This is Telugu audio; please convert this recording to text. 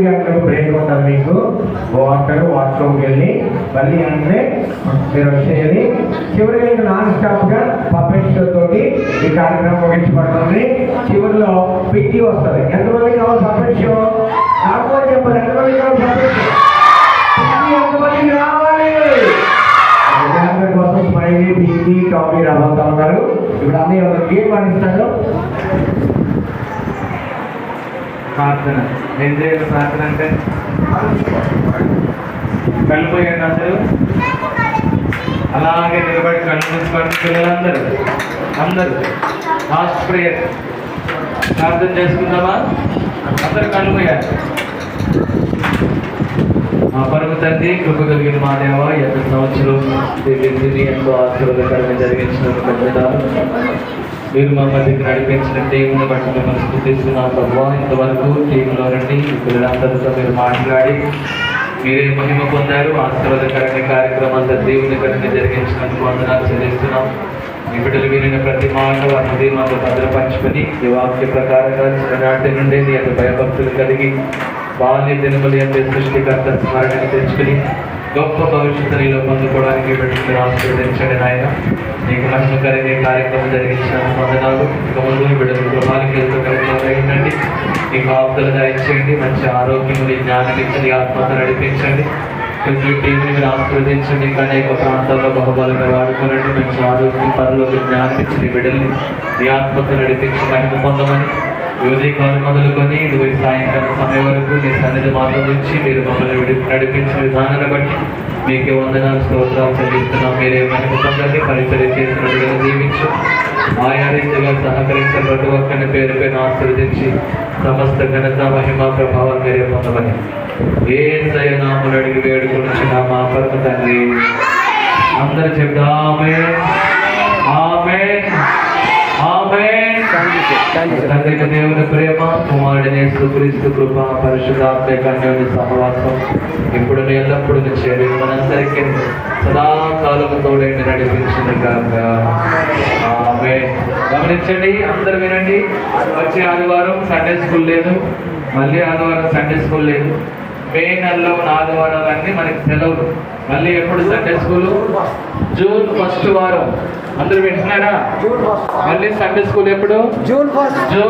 మూడు గంటలకు బ్రేక్ ఉంటుంది మీకు. వాటర్ వాష్రూమ్కి వెళ్ళి మళ్ళీ అంటే మీరు వచ్చేయాలి చివరికి మీకు నాన్ స్టాప్గా గా షో తోటి ఈ కార్యక్రమం ముగించబడుతుంది. చివరిలో పిట్టి వస్తుంది. ఎంతమంది కావాలి పప్పెట్ షో నాకు చెప్పాలి. ఎంతమంది కావాలి పప్పెట్ షో పిట్టి రావాలి? కోసం స్మైలీ బీసీ టామీ రాబోతా ఉన్నారు ఇప్పుడు అన్నయ్య ఒక గేమ్ ఆడిస్తాడు. ప్రార్థన. ఏం చేయాలి ప్రార్థన అంటే? కళ్ళు పోయండి అందరూ. అలాగే నిలబడి కళ్ళు మూసుకోండి పిల్లలందరూ. అందరూ. లాస్ట్ ప్రేయర్ ప్రార్థన చేసుకుందామా? అందరూ కళ్ళు పోయాలి మా పరుగు తండ్రి కృప కలిగిన మా దేవ ఎంత సంవత్సరం ఎంతో ఆశీర్వాదకరంగా జరిగించిన ధన్యవాదాలు మీరు మా మధ్యకి నడిపించిన దేవుని బట్టి మిమ్మల్ని స్థుతిస్తున్నాం ప్రభావ. ఇంతవరకు టీంలో నుండి పిల్లలందరితో మీరు మాట్లాడి మీరే మహిమ పొందారు. ఆశీర్వాదకరమైన కార్యక్రమాంతా దేవుని కనుక జరిగించినందుకు వందనాలు చెల్లిస్తున్నాం. మీ బిడ్డలు వినిన ప్రతి మాట వారి హృదయంలో భద్రపరచుకొని ఈ వాక్య ప్రకారంగా చిన్ననాటి నుండి నీ యొక్క భయభక్తులు కలిగి బాల్య దినములు ఎంతో సృష్టికర్త స్మరణను తెచ్చుకుని గొప్ప భవిష్యత్తు నీలో పొందుకోవడానికి పెట్టుకుని ఆశీర్వదించండి నాయన. నీకు మహిమకరమైన కార్యక్రమం జరిగించిన వందనాలు. ఇక ముందు బిడ్డలు గృహానికి వెళ్తూ కలిగి నీకు ఆప్తులు దయచేయండి. మంచి ఆరోగ్యం నీ జ్ఞానం ఇచ్చి నీ ఆత్మతో నడిపించండి. ప్రతి టీంని మీరు ఆశీర్వదించండి అనేక ప్రాంతాల్లో బహుబలంగా వాడుకోనండి మంచి ఆరోగ్యం పనులు జ్ఞానం ఇచ్చి బిడ్డల్ని మీ ఆత్మతో నడిపించి మహిమ పొందమని ఉదయకాలం మొదలుకొని ఇదిగో సాయంకాలం సమయం వరకు మీ సన్నిధి మాటల నుంచి మీరు మమ్మల్ని నడిపించిన విధానాన్ని బట్టి మీకే వందనాలు స్తోత్రాలు చెల్లిస్తున్నాం. మీరే మనకు పొందండి పరిచయం చేసినట్టుగా దీవించు. ఆయా రీతిగా సహకరించిన ప్రతి ఒక్కరిని పేరు పైన ఆశీర్వదించి సమస్త ఘనత మహిమ ప్రభావం మీరే పొందమని. ఏ నామలు అడిగి వేడుకొనిచ్చిన మా పరమ తండ్రి. అందరు చెప్తామే తండ్రి దేవుని ప్రేమ కుమారుడిని సుక్రీస్తు కృప పరిశుద్ధాత్మ కన్యోని సహవాసం ఇప్పుడు ఎల్లప్పుడు చేరి మనందరికీ సదాకాలం తోడైంది నడిపించిన కాక ఆమె గమనించండి అందరు వినండి. వచ్చే ఆదివారం సండే స్కూల్ లేదు. మళ్ళీ ఆదివారం సండే స్కూల్ లేదు. మే నెలలో ఉన్న ఆదివారాలన్నీ మనకి సెలవు మళ్ళీ ఎప్పుడు సండే స్కూల్ జూన్ ఫస్ట్ వారం. అందరూ వింటున్నారా? మళ్ళీ సండే స్కూల్ ఎప్పుడు? June first. జూన్